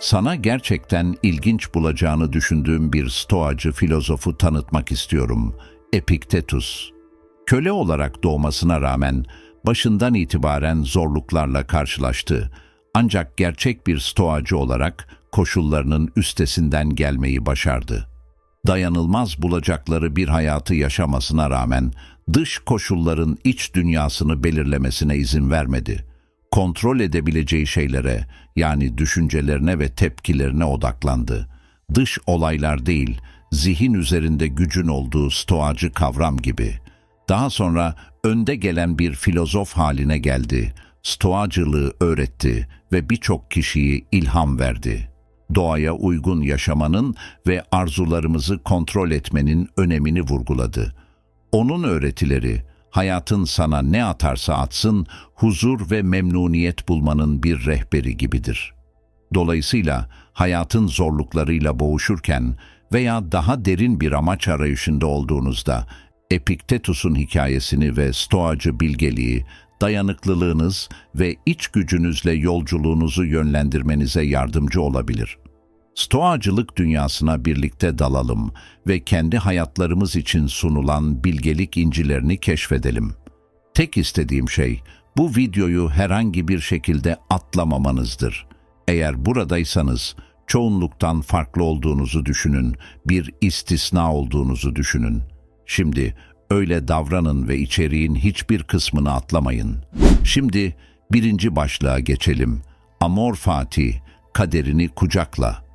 Sana gerçekten ilginç bulacağını düşündüğüm bir stoacı filozofu tanıtmak istiyorum. Epiktetus. Köle olarak doğmasına rağmen başından itibaren zorluklarla karşılaştı. Ancak gerçek bir stoacı olarak koşullarının üstesinden gelmeyi başardı. Dayanılmaz bulacakları bir hayatı yaşamasına rağmen dış koşulların iç dünyasını belirlemesine izin vermedi. Kontrol edebileceği şeylere yani düşüncelerine ve tepkilerine odaklandı. Dış olaylar değil, zihin üzerinde gücün olduğu stoacı kavram gibi. Daha sonra önde gelen bir filozof haline geldi. Stoacılığı öğretti ve birçok kişiyi ilham verdi. Doğaya uygun yaşamanın ve arzularımızı kontrol etmenin önemini vurguladı. Onun öğretileri, hayatın sana ne atarsa atsın, huzur ve memnuniyet bulmanın bir rehberi gibidir. Dolayısıyla hayatın zorluklarıyla boğuşurken veya daha derin bir amaç arayışında olduğunuzda Epiktetus'un hikayesini ve stoacı bilgeliği, dayanıklılığınız ve iç gücünüzle yolculuğunuzu yönlendirmenize yardımcı olabilir. Stoacılık dünyasına birlikte dalalım ve kendi hayatlarımız için sunulan bilgelik incilerini keşfedelim. Tek istediğim şey bu videoyu herhangi bir şekilde atlamamanızdır. Eğer buradaysanız çoğunluktan farklı olduğunuzu düşünün, bir istisna olduğunuzu düşünün. Şimdi öyle davranın ve içeriğin hiçbir kısmını atlamayın. Şimdi birinci başlığa geçelim. Amor Fatih, kaderini kucakla.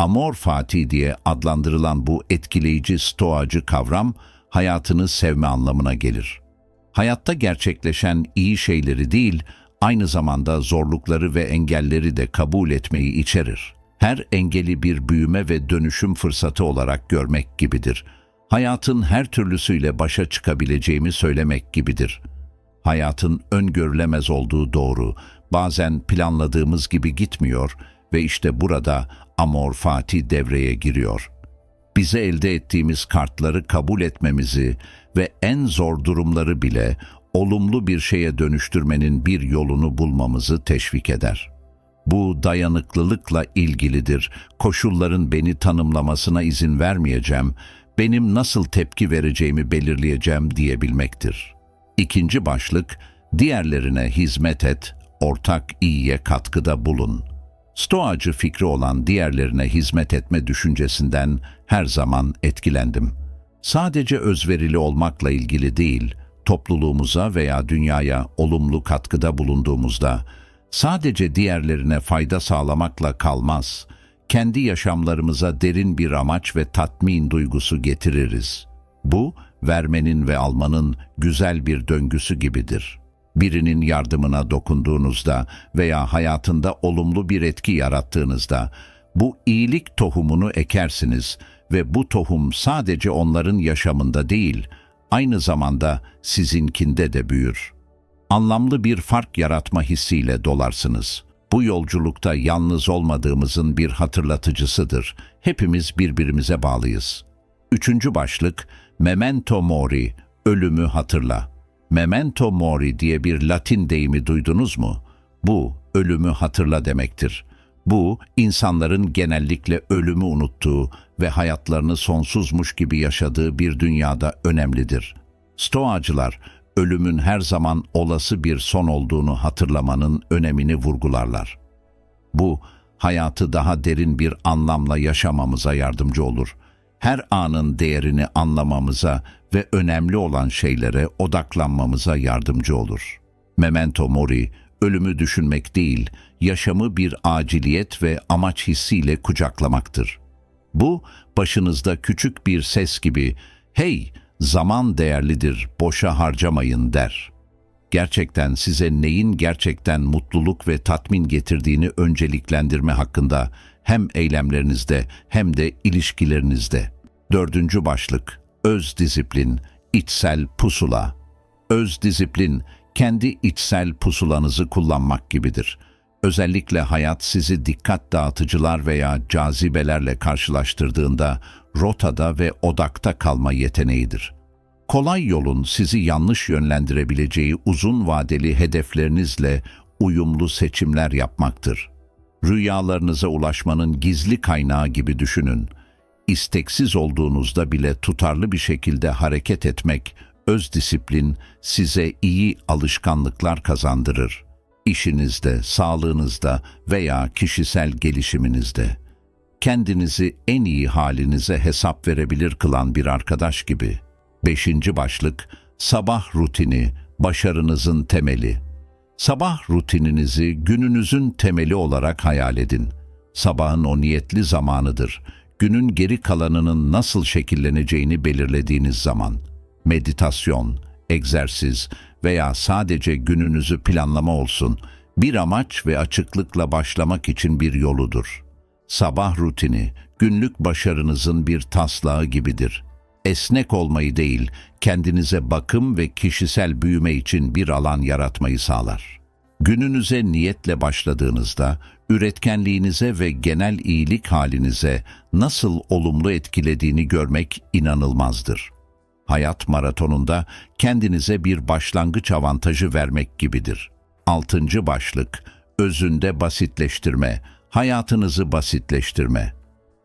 Amor Fatih diye adlandırılan bu etkileyici stoacı kavram, hayatını sevme anlamına gelir. Hayatta gerçekleşen iyi şeyleri değil, aynı zamanda zorlukları ve engelleri de kabul etmeyi içerir. Her engeli bir büyüme ve dönüşüm fırsatı olarak görmek gibidir. Hayatın her türlüsüyle başa çıkabileceğimi söylemek gibidir. Hayatın öngörülemez olduğu doğru, bazen planladığımız gibi gitmiyor ve işte burada Amor Fatih devreye giriyor. Bize elde ettiğimiz kartları kabul etmemizi ve en zor durumları bile olumlu bir şeye dönüştürmenin bir yolunu bulmamızı teşvik eder. Bu dayanıklılıkla ilgilidir. Koşulların beni tanımlamasına izin vermeyeceğim, benim nasıl tepki vereceğimi belirleyeceğim diyebilmektir. İkinci başlık, diğerlerine hizmet et, ortak iyiye katkıda bulun. Stoacı fikri olan diğerlerine hizmet etme düşüncesinden her zaman etkilendim. Sadece özverili olmakla ilgili değil, topluluğumuza veya dünyaya olumlu katkıda bulunduğumuzda sadece diğerlerine fayda sağlamakla kalmaz, kendi yaşamlarımıza derin bir amaç ve tatmin duygusu getiririz. Bu, vermenin ve almanın güzel bir döngüsü gibidir.'' Birinin yardımına dokunduğunuzda veya hayatında olumlu bir etki yarattığınızda bu iyilik tohumunu ekersiniz ve bu tohum sadece onların yaşamında değil, aynı zamanda sizinkinde de büyür. Anlamlı bir fark yaratma hissiyle dolarsınız. Bu yolculukta yalnız olmadığımızın bir hatırlatıcısıdır. Hepimiz birbirimize bağlıyız. Üçüncü başlık, Memento Mori, ölümü hatırla. Memento mori diye bir Latin deyimi duydunuz mu? Bu, ölümü hatırla demektir. Bu, insanların genellikle ölümü unuttuğu ve hayatlarını sonsuzmuş gibi yaşadığı bir dünyada önemlidir. Stoacılar, ölümün her zaman olası bir son olduğunu hatırlamanın önemini vurgularlar. Bu, hayatı daha derin bir anlamla yaşamamıza yardımcı olur. Her anın değerini anlamamıza ve önemli olan şeylere odaklanmamıza yardımcı olur. Memento Mori, ölümü düşünmek değil, yaşamı bir aciliyet ve amaç hissiyle kucaklamaktır. Bu, başınızda küçük bir ses gibi, hey, zaman değerlidir, boşa harcamayın der. Gerçekten size neyin gerçekten mutluluk ve tatmin getirdiğini önceliklendirme hakkında hem eylemlerinizde hem de ilişkilerinizde. Dördüncü başlık öz disiplin, içsel pusula. Öz disiplin, kendi içsel pusulanızı kullanmak gibidir. Özellikle hayat sizi dikkat dağıtıcılar veya cazibelerle karşılaştırdığında rotada ve odakta kalma yeteneğidir. Kolay yolun sizi yanlış yönlendirebileceği uzun vadeli hedeflerinizle uyumlu seçimler yapmaktır. rüyalarınıza ulaşmanın gizli kaynağı gibi düşünün. İsteksiz olduğunuzda bile tutarlı bir şekilde hareket etmek, öz disiplin size iyi alışkanlıklar kazandırır. İşinizde, sağlığınızda veya kişisel gelişiminizde. Kendinizi en iyi halinize hesap verebilir kılan bir arkadaş gibi. Beşinci başlık, sabah rutini, başarınızın temeli. Sabah rutininizi gününüzün temeli olarak hayal edin. Sabahın o niyetli zamanıdır. Günün geri kalanının nasıl şekilleneceğini belirlediğiniz zaman. Meditasyon, egzersiz veya sadece gününüzü planlama olsun, bir amaç ve açıklıkla başlamak için bir yoludur. Sabah rutini, günlük başarınızın bir taslağı gibidir. Esnek olmayı değil, kendinize bakım ve kişisel büyüme için bir alan yaratmayı sağlar. Gününüze niyetle başladığınızda, üretkenliğinize ve genel iyilik halinize nasıl olumlu etkilediğini görmek inanılmazdır. Hayat maratonunda kendinize bir başlangıç avantajı vermek gibidir. Altıncı başlık, özünde basitleştirme, hayatınızı basitleştirme.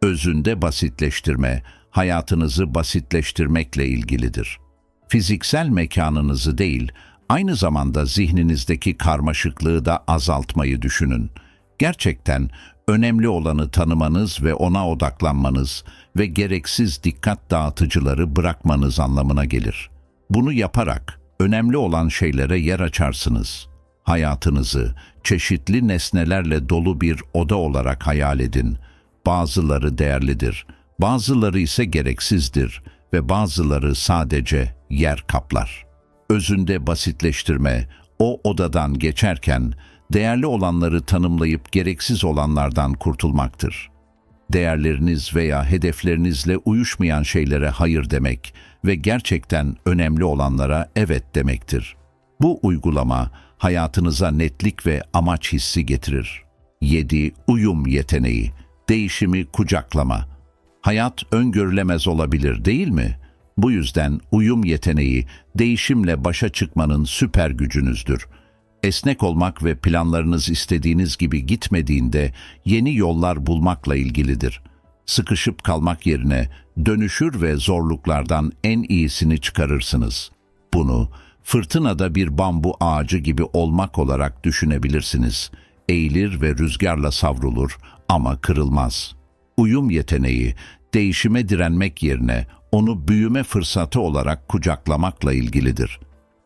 Özünde basitleştirme, hayatınızı basitleştirmekle ilgilidir. Fiziksel mekanınızı değil, aynı zamanda zihninizdeki karmaşıklığı da azaltmayı düşünün. Gerçekten önemli olanı tanımanız ve ona odaklanmanız ve gereksiz dikkat dağıtıcıları bırakmanız anlamına gelir. Bunu yaparak önemli olan şeylere yer açarsınız. Hayatınızı çeşitli nesnelerle dolu bir oda olarak hayal edin. Bazıları değerlidir, bazıları ise gereksizdir ve bazıları sadece yer kaplar. Özünde basitleştirme, o odadan geçerken değerli olanları tanımlayıp gereksiz olanlardan kurtulmaktır. Değerleriniz veya hedeflerinizle uyuşmayan şeylere hayır demek ve gerçekten önemli olanlara evet demektir. Bu uygulama hayatınıza netlik ve amaç hissi getirir. 7. Uyum yeteneği, değişimi kucaklama. Hayat öngörülemez olabilir değil mi? Bu yüzden uyum yeteneği, değişimle başa çıkmanın süper gücünüzdür. Esnek olmak ve planlarınız istediğiniz gibi gitmediğinde yeni yollar bulmakla ilgilidir. Sıkışıp kalmak yerine dönüşür ve zorluklardan en iyisini çıkarırsınız. Bunu fırtınada bir bambu ağacı gibi olmak olarak düşünebilirsiniz. Eğilir ve rüzgarla savrulur ama kırılmaz. Uyum yeteneği, değişime direnmek yerine onu büyüme fırsatı olarak kucaklamakla ilgilidir.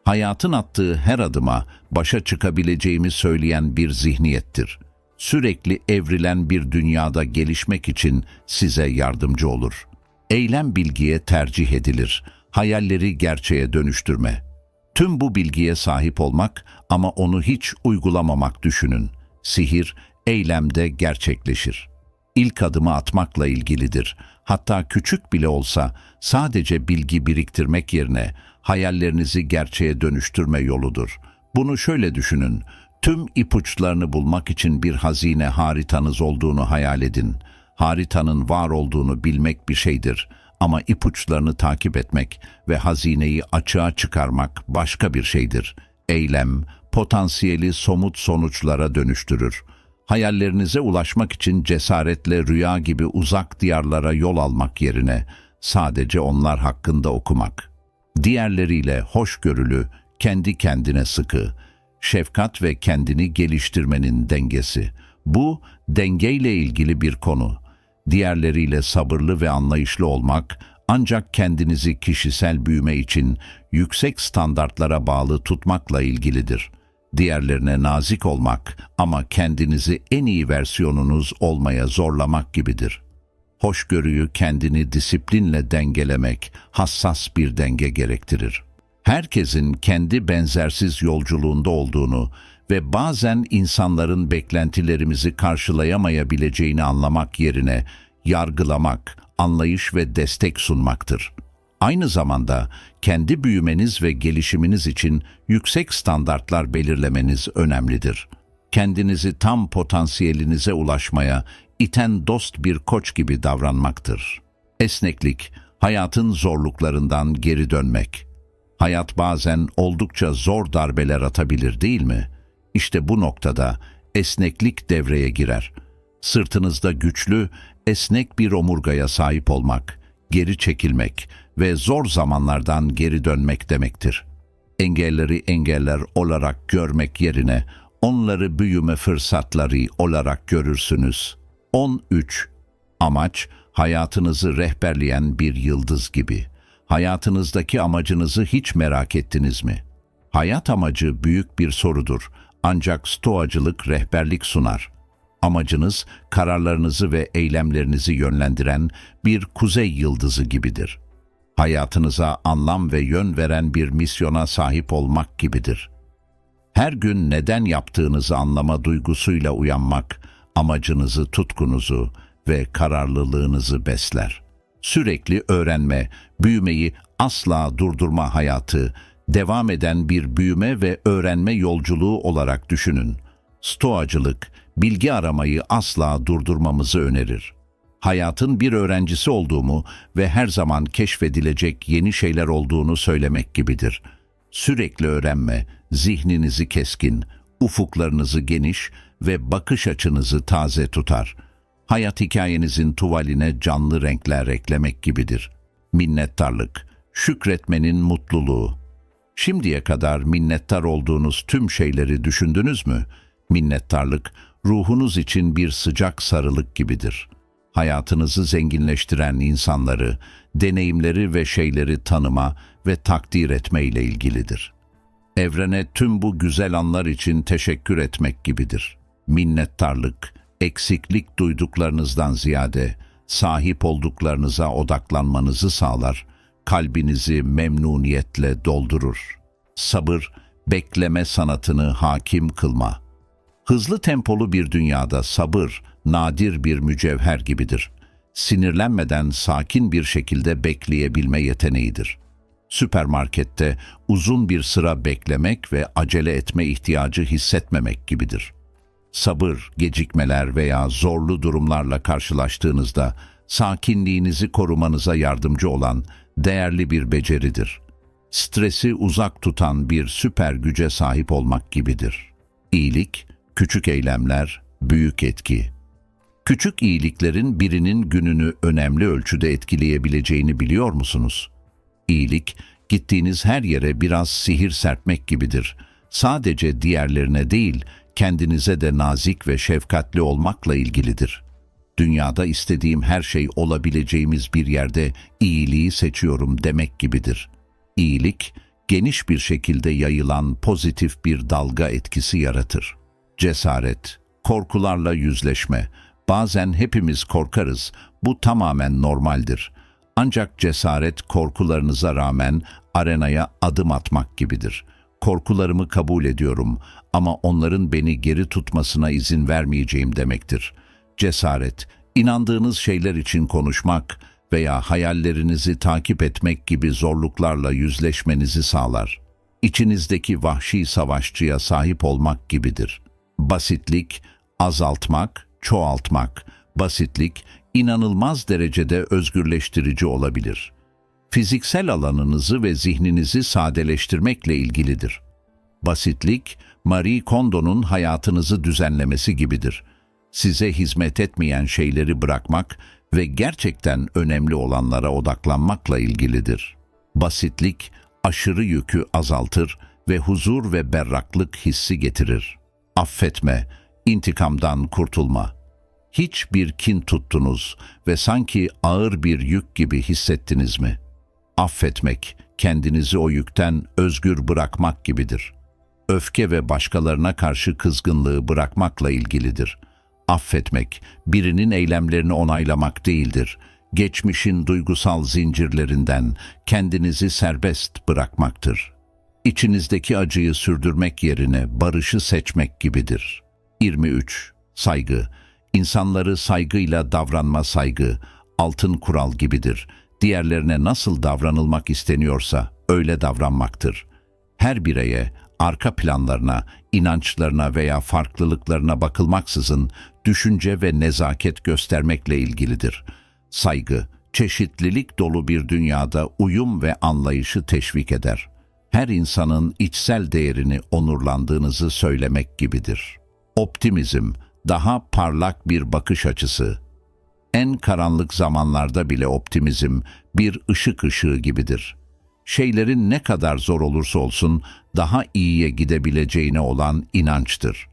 Hayatın attığı her adıma başa çıkabileceğimi söyleyen bir zihniyettir. Sürekli evrilen bir dünyada gelişmek için size yardımcı olur. Eylem bilgiye tercih edilir, hayalleri gerçeğe dönüştürme. Tüm bu bilgiye sahip olmak ama onu hiç uygulamamak düşünün. Sihir, eylemde gerçekleşir. İlk adımı atmakla ilgilidir. Hatta küçük bile olsa sadece bilgi biriktirmek yerine hayallerinizi gerçeğe dönüştürme yoludur. Bunu şöyle düşünün. Tüm ipuçlarını bulmak için bir hazine haritanız olduğunu hayal edin. Haritanın var olduğunu bilmek bir şeydir ama ipuçlarını takip etmek ve hazineyi açığa çıkarmak başka bir şeydir. Eylem, potansiyeli somut sonuçlara dönüştürür. Hayallerinize ulaşmak için cesaretle rüya gibi uzak diyarlara yol almak yerine sadece onlar hakkında okumak. Diğerleriyle hoşgörülü, kendi kendine sıkı, şefkat ve kendini geliştirmenin dengesi. Bu dengeyle ilgili bir konu. Diğerleriyle sabırlı ve anlayışlı olmak ancak kendinizi kişisel büyüme için yüksek standartlara bağlı tutmakla ilgilidir. Diğerlerine nazik olmak ama kendinizi en iyi versiyonunuz olmaya zorlamak gibidir. Hoşgörüyü kendini disiplinle dengelemek hassas bir denge gerektirir. Herkesin kendi benzersiz yolculuğunda olduğunu ve bazen insanların beklentilerimizi karşılayamayabileceğini anlamak yerine yargılamak, anlayış ve destek sunmaktır. Aynı zamanda kendi büyümeniz ve gelişiminiz için yüksek standartlar belirlemeniz önemlidir. Kendinizi tam potansiyelinize ulaşmaya iten dost bir koç gibi davranmaktır. Esneklik, hayatın zorluklarından geri dönmek. Hayat bazen oldukça zor darbeler atabilir değil mi? İşte bu noktada esneklik devreye girer.'' Sırtınızda güçlü, esnek bir omurgaya sahip olmak, geri çekilmek ve zor zamanlardan geri dönmek demektir. Engelleri engeller olarak görmek yerine onları büyüme fırsatları olarak görürsünüz. 13. Amaç, hayatınızı rehberleyen bir yıldız gibi. Hayatınızdaki amacınızı hiç merak ettiniz mi? Hayat amacı büyük bir sorudur. Ancak stoacılık rehberlik sunar. Amacınız, kararlarınızı ve eylemlerinizi yönlendiren bir kuzey yıldızı gibidir. Hayatınıza anlam ve yön veren bir misyona sahip olmak gibidir. Her gün neden yaptığınızı anlama duygusuyla uyanmak, amacınızı, tutkunuzu ve kararlılığınızı besler. Sürekli öğrenme, büyümeyi asla durdurma hayatı, devam eden bir büyüme ve öğrenme yolculuğu olarak düşünün. Stoacılık, bilgi aramayı asla durdurmamızı önerir. Hayatın bir öğrencisi olduğumu ve her zaman keşfedilecek yeni şeyler olduğunu söylemek gibidir. Sürekli öğrenme, zihninizi keskin, ufuklarınızı geniş ve bakış açınızı taze tutar. Hayat hikayenizin tuvaline canlı renkler eklemek gibidir. Minnettarlık, şükretmenin mutluluğu. Şimdiye kadar minnettar olduğunuz tüm şeyleri düşündünüz mü? Minnettarlık, ruhunuz için bir sıcak sarılık gibidir. Hayatınızı zenginleştiren insanları, deneyimleri ve şeyleri tanıma ve takdir etme ile ilgilidir. Evrene tüm bu güzel anlar için teşekkür etmek gibidir. Minnettarlık, eksiklik duyduklarınızdan ziyade sahip olduklarınıza odaklanmanızı sağlar, kalbinizi memnuniyetle doldurur. Sabır, bekleme sanatını hakim kılma. Hızlı tempolu bir dünyada sabır, nadir bir mücevher gibidir. Sinirlenmeden sakin bir şekilde bekleyebilme yeteneğidir. Süpermarkette uzun bir sıra beklemek ve acele etme ihtiyacı hissetmemek gibidir. Sabır, gecikmeler veya zorlu durumlarla karşılaştığınızda sakinliğinizi korumanıza yardımcı olan değerli bir beceridir. Stresi uzak tutan bir süper güce sahip olmak gibidir. İyilik, küçük eylemler, büyük etki. Küçük iyiliklerin birinin gününü önemli ölçüde etkileyebileceğini biliyor musunuz? İyilik, gittiğiniz her yere biraz sihir serpmek gibidir. Sadece diğerlerine değil, kendinize de nazik ve şefkatli olmakla ilgilidir. Dünyada istediğim her şey olabileceğimiz bir yerde iyiliği seçiyorum demek gibidir. İyilik, geniş bir şekilde yayılan pozitif bir dalga etkisi yaratır. Cesaret, korkularla yüzleşme. Bazen hepimiz korkarız. Bu tamamen normaldir. Ancak cesaret korkularınıza rağmen arenaya adım atmak gibidir. Korkularımı kabul ediyorum ama onların beni geri tutmasına izin vermeyeceğim demektir. Cesaret, inandığınız şeyler için konuşmak veya hayallerinizi takip etmek gibi zorluklarla yüzleşmenizi sağlar. İçinizdeki vahşi savaşçıya sahip olmak gibidir. Basitlik, azaltmak, çoğaltmak. Basitlik, inanılmaz derecede özgürleştirici olabilir. Fiziksel alanınızı ve zihninizi sadeleştirmekle ilgilidir. Basitlik, Marie Kondo'nun hayatınızı düzenlemesi gibidir. Size hizmet etmeyen şeyleri bırakmak ve gerçekten önemli olanlara odaklanmakla ilgilidir. Basitlik, aşırı yükü azaltır ve huzur ve berraklık hissi getirir. Affetme, intikamdan kurtulma. Hiçbir kin tuttunuz ve sanki ağır bir yük gibi hissettiniz mi? Affetmek, kendinizi o yükten özgür bırakmak gibidir. Öfke ve başkalarına karşı kızgınlığı bırakmakla ilgilidir. Affetmek, birinin eylemlerini onaylamak değildir. Geçmişin duygusal zincirlerinden kendinizi serbest bırakmaktır. İçinizdeki acıyı sürdürmek yerine barışı seçmek gibidir. 23. Saygı İnsanları saygıyla davranma saygı, altın kural gibidir. Diğerlerine nasıl davranılmak isteniyorsa öyle davranmaktır. Her bireye, arka planlarına, inançlarına veya farklılıklarına bakılmaksızın düşünce ve nezaket göstermekle ilgilidir. Saygı, çeşitlilik dolu bir dünyada uyum ve anlayışı teşvik eder. Her insanın içsel değerini onurlandığınızı söylemek gibidir. Optimizm, daha parlak bir bakış açısı. En karanlık zamanlarda bile optimizm bir ışık ışığı gibidir. Şeylerin ne kadar zor olursa olsun daha iyiye gidebileceğine olan inançtır.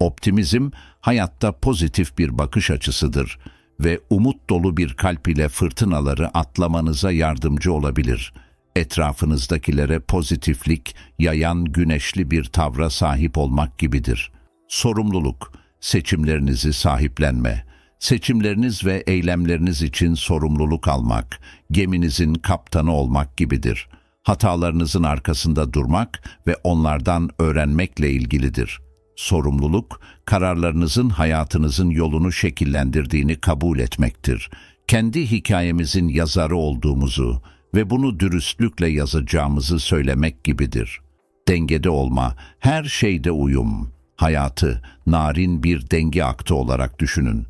Optimizm hayatta pozitif bir bakış açısıdır ve umut dolu bir kalp ile fırtınaları atlamanıza yardımcı olabilir. Etrafınızdakilere pozitiflik yayan güneşli bir tavra sahip olmak gibidir. Sorumluluk, seçimlerinizi sahiplenme, seçimleriniz ve eylemleriniz için sorumluluk almak, geminizin kaptanı olmak gibidir. Hatalarınızın arkasında durmak ve onlardan öğrenmekle ilgilidir. Sorumluluk, kararlarınızın hayatınızın yolunu şekillendirdiğini kabul etmektir. Kendi hikayemizin yazarı olduğumuzu ve bunu dürüstlükle yazacağımızı söylemek gibidir. Dengede olma, her şeyde uyum, hayatı narin bir denge aktı olarak düşünün.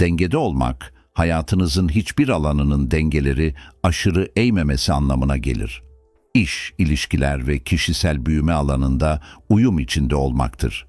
Dengede olmak, hayatınızın hiçbir alanının dengeleri aşırı eğmemesi anlamına gelir. İş, ilişkiler ve kişisel büyüme alanında uyum içinde olmaktır.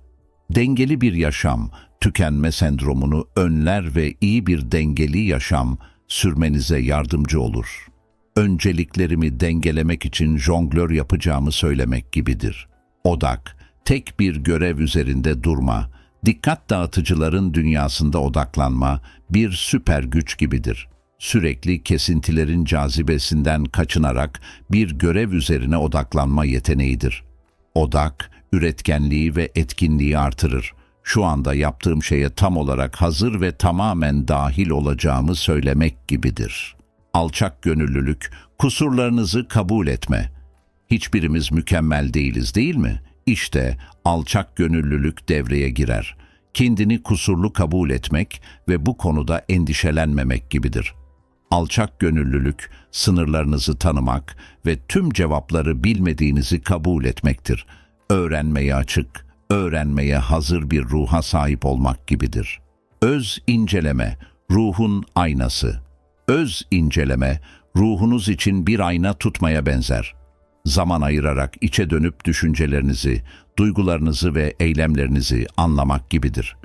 Dengeli bir yaşam, tükenme sendromunu önler ve iyi bir dengeli yaşam sürmenize yardımcı olur. Önceliklerimi dengelemek için jonglör yapacağımı söylemek gibidir. Odak, tek bir görev üzerinde durma, dikkat dağıtıcıların dünyasında odaklanma bir süper güç gibidir. Sürekli kesintilerin cazibesinden kaçınarak bir görev üzerine odaklanma yeteneğidir. Odak, üretkenliği ve etkinliği artırır. Şu anda yaptığım şeye tam olarak hazır ve tamamen dahil olacağımı söylemek gibidir. Alçak gönüllülük, kusurlarınızı kabul etme. Hiçbirimiz mükemmel değiliz değil mi? İşte alçak gönüllülük devreye girer. Kendini kusurlu kabul etmek ve bu konuda endişelenmemek gibidir. Alçak gönüllülük, sınırlarınızı tanımak ve tüm cevapları bilmediğinizi kabul etmektir. Öğrenmeye açık, öğrenmeye hazır bir ruha sahip olmak gibidir. Öz inceleme, ruhun aynası. Öz inceleme, ruhunuz için bir ayna tutmaya benzer. Zaman ayırarak içe dönüp düşüncelerinizi, duygularınızı ve eylemlerinizi anlamak gibidir.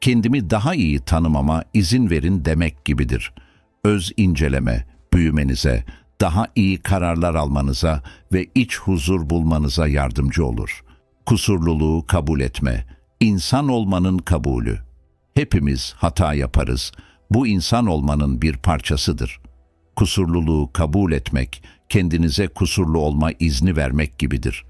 Kendimi daha iyi tanımama izin verin demek gibidir. Öz inceleme, büyümenize, daha iyi kararlar almanıza ve iç huzur bulmanıza yardımcı olur. Kusurluluğu kabul etme, insan olmanın kabulü. Hepimiz hata yaparız. Bu insan olmanın bir parçasıdır. Kusurluluğu kabul etmek, kendinize kusurlu olma izni vermek gibidir.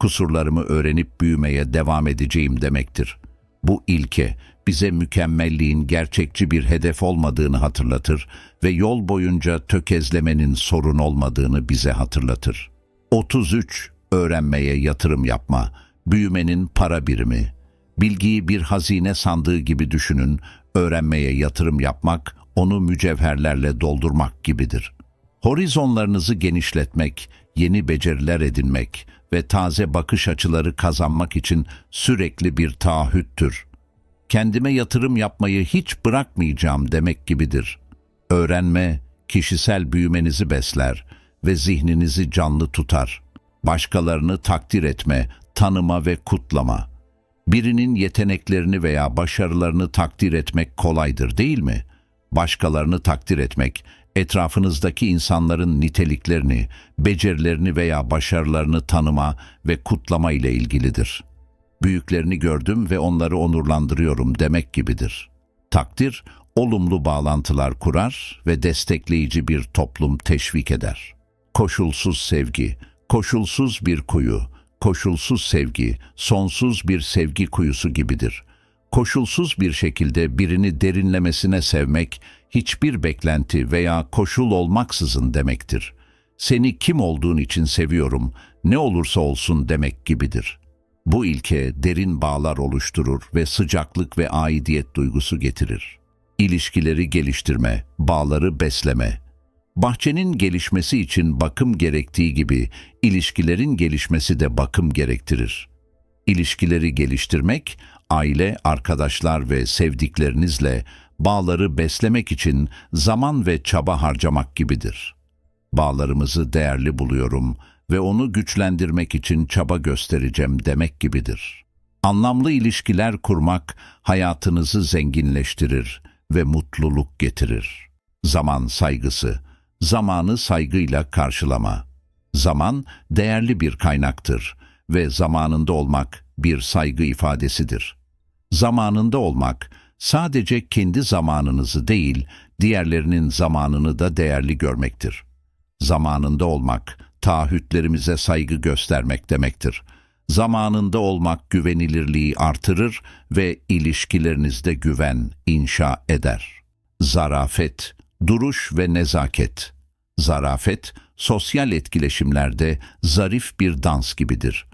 Kusurlarımı öğrenip büyümeye devam edeceğim demektir. Bu ilke bize mükemmelliğin gerçekçi bir hedef olmadığını hatırlatır ve yol boyunca tökezlemenin sorun olmadığını bize hatırlatır. 33. Öğrenmeye yatırım yapma. Büyümenin para birimi. Bilgiyi bir hazine sandığı gibi düşünün, öğrenmeye yatırım yapmak, onu mücevherlerle doldurmak gibidir. Horizonlarınızı genişletmek, yeni beceriler edinmek ve taze bakış açıları kazanmak için sürekli bir taahhüttür. Kendime yatırım yapmayı hiç bırakmayacağım demek gibidir. Öğrenme, kişisel büyümenizi besler ve zihninizi canlı tutar. Başkalarını takdir etme, tanıma ve kutlama. Birinin yeteneklerini veya başarılarını takdir etmek kolaydır değil mi? Başkalarını takdir etmek, etrafınızdaki insanların niteliklerini, becerilerini veya başarılarını tanıma ve kutlama ile ilgilidir. Büyüklerini gördüm ve onları onurlandırıyorum demek gibidir. Takdir, olumlu bağlantılar kurar ve destekleyici bir toplum teşvik eder. Koşulsuz sevgi, koşulsuz bir kuyu, koşulsuz sevgi, sonsuz bir sevgi kuyusu gibidir. Koşulsuz bir şekilde birini derinlemesine sevmek, hiçbir beklenti veya koşul olmaksızın demektir. Seni kim olduğun için seviyorum, ne olursa olsun demek gibidir. Bu ilke derin bağlar oluşturur ve sıcaklık ve aidiyet duygusu getirir. İlişkileri geliştirme, bağları besleme. Bahçenin gelişmesi için bakım gerektiği gibi ilişkilerin gelişmesi de bakım gerektirir. İlişkileri geliştirmek, aile, arkadaşlar ve sevdiklerinizle bağları beslemek için zaman ve çaba harcamak gibidir. Bağlarımızı değerli buluyorum ve onu güçlendirmek için çaba göstereceğim demek gibidir. Anlamlı ilişkiler kurmak hayatınızı zenginleştirir ve mutluluk getirir. Zaman saygısı, zamanı saygıyla karşılama. Zaman değerli bir kaynaktır ve zamanında olmak bir saygı ifadesidir. Zamanında olmak sadece kendi zamanınızı değil, diğerlerinin zamanını da değerli görmektir. Zamanında olmak, taahhütlerimize saygı göstermek demektir. Zamanında olmak güvenilirliği artırır ve ilişkilerinizde güven inşa eder. Zarafet, duruş ve nezaket. Zarafet, sosyal etkileşimlerde zarif bir dans gibidir.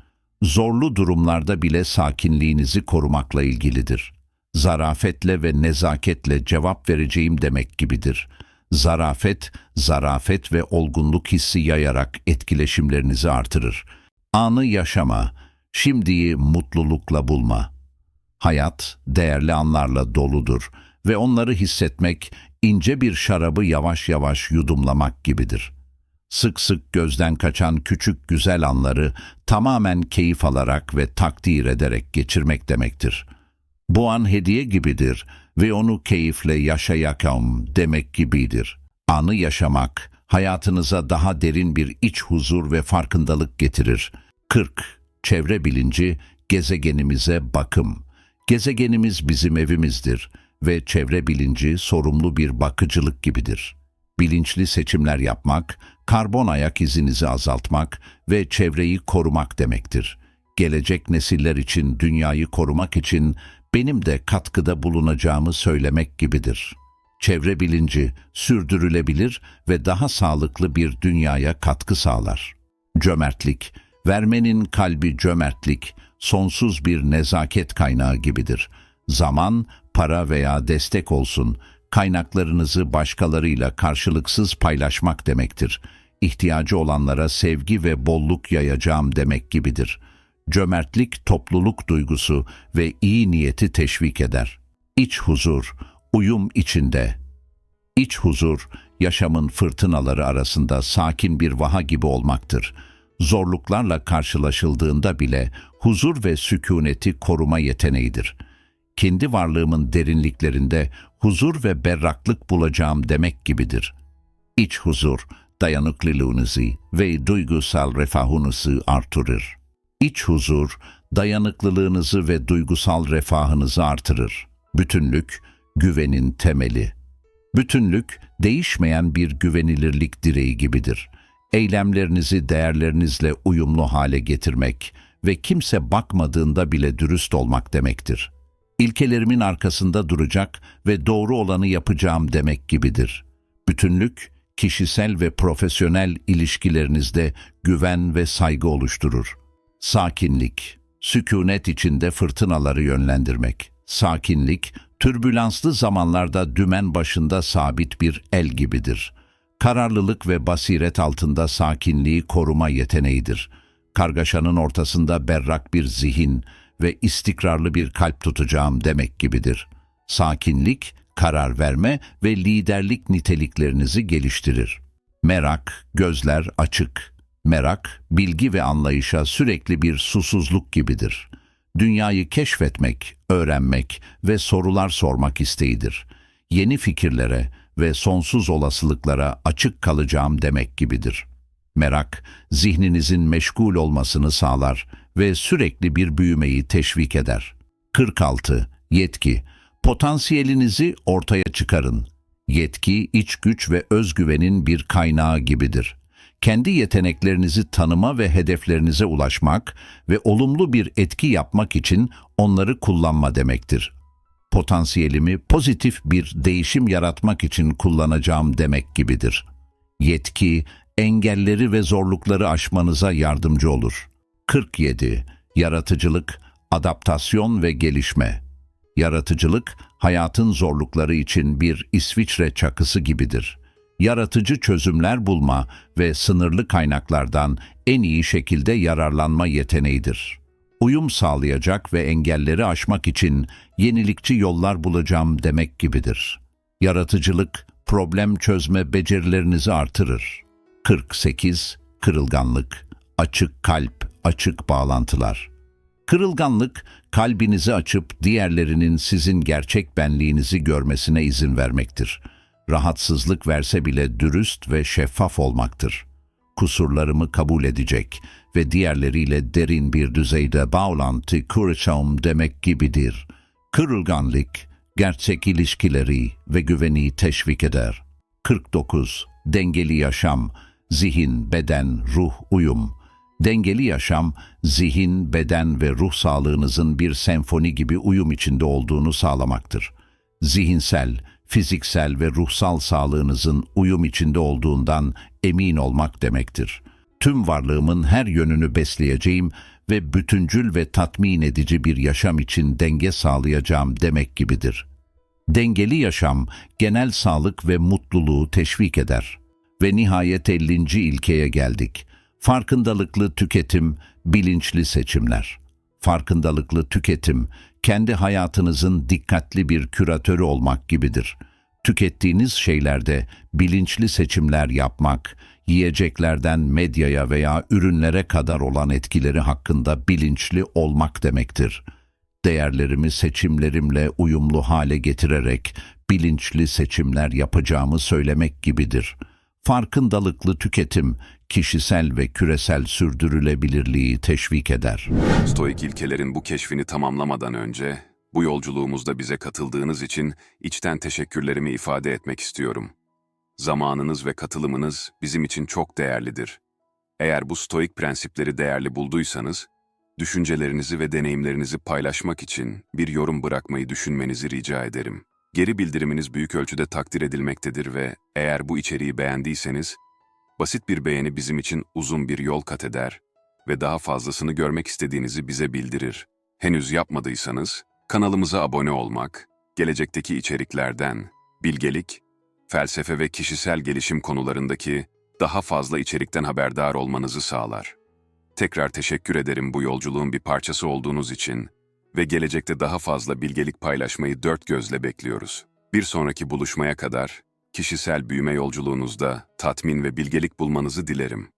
Zorlu durumlarda bile sakinliğinizi korumakla ilgilidir. Zarafetle ve nezaketle cevap vereceğim demek gibidir. Zarafet, zarafet ve olgunluk hissi yayarak etkileşimlerinizi artırır. Anı yaşama, şimdiyi mutlulukla bulma. Hayat değerli anlarla doludur ve onları hissetmek ince bir şarabı yavaş yavaş yudumlamak gibidir. Sık sık gözden kaçan küçük güzel anları tamamen keyif alarak ve takdir ederek geçirmek demektir. Bu an hediye gibidir ve onu keyifle yaşayakam demek gibidir. Anı yaşamak hayatınıza daha derin bir iç huzur ve farkındalık getirir. 40. Çevre bilinci gezegenimize bakım. Gezegenimiz bizim evimizdir ve çevre bilinci sorumlu bir bakıcılık gibidir. Bilinçli seçimler yapmak, karbon ayak izinizi azaltmak ve çevreyi korumak demektir. Gelecek nesiller için dünyayı korumak için benim de katkıda bulunacağımı söylemek gibidir. Çevre bilinci sürdürülebilir ve daha sağlıklı bir dünyaya katkı sağlar. Cömertlik, vermenin kalbi cömertlik, sonsuz bir nezaket kaynağı gibidir. Zaman, para veya destek olsun, kaynaklarınızı başkalarıyla karşılıksız paylaşmak demektir. İhtiyacı olanlara sevgi ve bolluk yayacağım demek gibidir. Cömertlik topluluk duygusu ve iyi niyeti teşvik eder. İç huzur, uyum içinde. İç huzur, yaşamın fırtınaları arasında sakin bir vaha gibi olmaktır. Zorluklarla karşılaşıldığında bile huzur ve sükuneti koruma yeteneğidir. Kendi varlığımın derinliklerinde huzur ve berraklık bulacağım demek gibidir. İç huzur, dayanıklılığınızı ve duygusal refahınızı artırır. İç huzur, dayanıklılığınızı ve duygusal refahınızı artırır. Bütünlük, güvenin temeli. Bütünlük, değişmeyen bir güvenilirlik direği gibidir. Eylemlerinizi değerlerinizle uyumlu hale getirmek ve kimse bakmadığında bile dürüst olmak demektir. İlkelerimin arkasında duracak ve doğru olanı yapacağım demek gibidir. Bütünlük, kişisel ve profesyonel ilişkilerinizde güven ve saygı oluşturur. Sakinlik, sükunet içinde fırtınaları yönlendirmek. Sakinlik, türbülanslı zamanlarda dümen başında sabit bir el gibidir. Kararlılık ve basiret altında sakinliği koruma yeteneğidir. Kargaşanın ortasında berrak bir zihin ve istikrarlı bir kalp tutacağım demek gibidir. Sakinlik, karar verme ve liderlik niteliklerinizi geliştirir. Merak, gözler açık. Merak, bilgi ve anlayışa sürekli bir susuzluk gibidir. Dünyayı keşfetmek, öğrenmek ve sorular sormak isteğidir. Yeni fikirlere ve sonsuz olasılıklara açık kalacağım demek gibidir. Merak, zihninizin meşgul olmasını sağlar ve sürekli bir büyümeyi teşvik eder. 46. Yetki Potansiyelinizi ortaya çıkarın. Yetki, iç güç ve özgüvenin bir kaynağı gibidir. Kendi yeteneklerinizi tanıma ve hedeflerinize ulaşmak ve olumlu bir etki yapmak için onları kullanma demektir. Potansiyelimi pozitif bir değişim yaratmak için kullanacağım demek gibidir. Yetki, engelleri ve zorlukları aşmanıza yardımcı olur. 47. Yaratıcılık, adaptasyon ve gelişme. Yaratıcılık, hayatın zorlukları için bir İsviçre çakısı gibidir. Yaratıcı çözümler bulma ve sınırlı kaynaklardan en iyi şekilde yararlanma yeteneğidir. Uyum sağlayacak ve engelleri aşmak için yenilikçi yollar bulacağım demek gibidir. Yaratıcılık, problem çözme becerilerinizi artırır. 48. Kırılganlık, açık kalp, açık bağlantılar. Kırılganlık, kalbinizi açıp diğerlerinin sizin gerçek benliğinizi görmesine izin vermektir. Rahatsızlık verse bile dürüst ve şeffaf olmaktır. Kusurlarımı kabul edecek ve diğerleriyle derin bir düzeyde bağlantı kuracağım demek gibidir. Kırılganlık, gerçek ilişkileri ve güveni teşvik eder. 49. Dengeli yaşam, zihin, beden, ruh, uyum. Dengeli yaşam, zihin, beden ve ruh sağlığınızın bir senfoni gibi uyum içinde olduğunu sağlamaktır. Zihinsel, fiziksel ve ruhsal sağlığınızın uyum içinde olduğundan emin olmak demektir. Tüm varlığımın her yönünü besleyeceğim ve bütüncül ve tatmin edici bir yaşam için denge sağlayacağım demek gibidir. Dengeli yaşam, genel sağlık ve mutluluğu teşvik eder. Ve nihayet 50. ilkeye geldik. Farkındalıklı tüketim, bilinçli seçimler. Farkındalıklı tüketim, kendi hayatınızın dikkatli bir küratörü olmak gibidir. Tükettiğiniz şeylerde bilinçli seçimler yapmak, yiyeceklerden medyaya veya ürünlere kadar olan etkileri hakkında bilinçli olmak demektir değerlerimi seçimlerimle uyumlu hale getirerek bilinçli seçimler yapacağımı söylemek gibidir. Farkındalıklı tüketim, kişisel ve küresel sürdürülebilirliği teşvik eder. Stoik ilkelerin bu keşfini tamamlamadan önce, bu yolculuğumuzda bize katıldığınız için içten teşekkürlerimi ifade etmek istiyorum. Zamanınız ve katılımınız bizim için çok değerlidir. Eğer bu stoik prensipleri değerli bulduysanız, düşüncelerinizi ve deneyimlerinizi paylaşmak için bir yorum bırakmayı düşünmenizi rica ederim. Geri bildiriminiz büyük ölçüde takdir edilmektedir ve eğer bu içeriği beğendiyseniz, basit bir beğeni bizim için uzun bir yol kat eder ve daha fazlasını görmek istediğinizi bize bildirir. Henüz yapmadıysanız, kanalımıza abone olmak, gelecekteki içeriklerden, bilgelik, felsefe ve kişisel gelişim konularındaki daha fazla içerikten haberdar olmanızı sağlar. Tekrar teşekkür ederim bu yolculuğun bir parçası olduğunuz için ve gelecekte daha fazla bilgelik paylaşmayı dört gözle bekliyoruz. Bir sonraki buluşmaya kadar kişisel büyüme yolculuğunuzda tatmin ve bilgelik bulmanızı dilerim.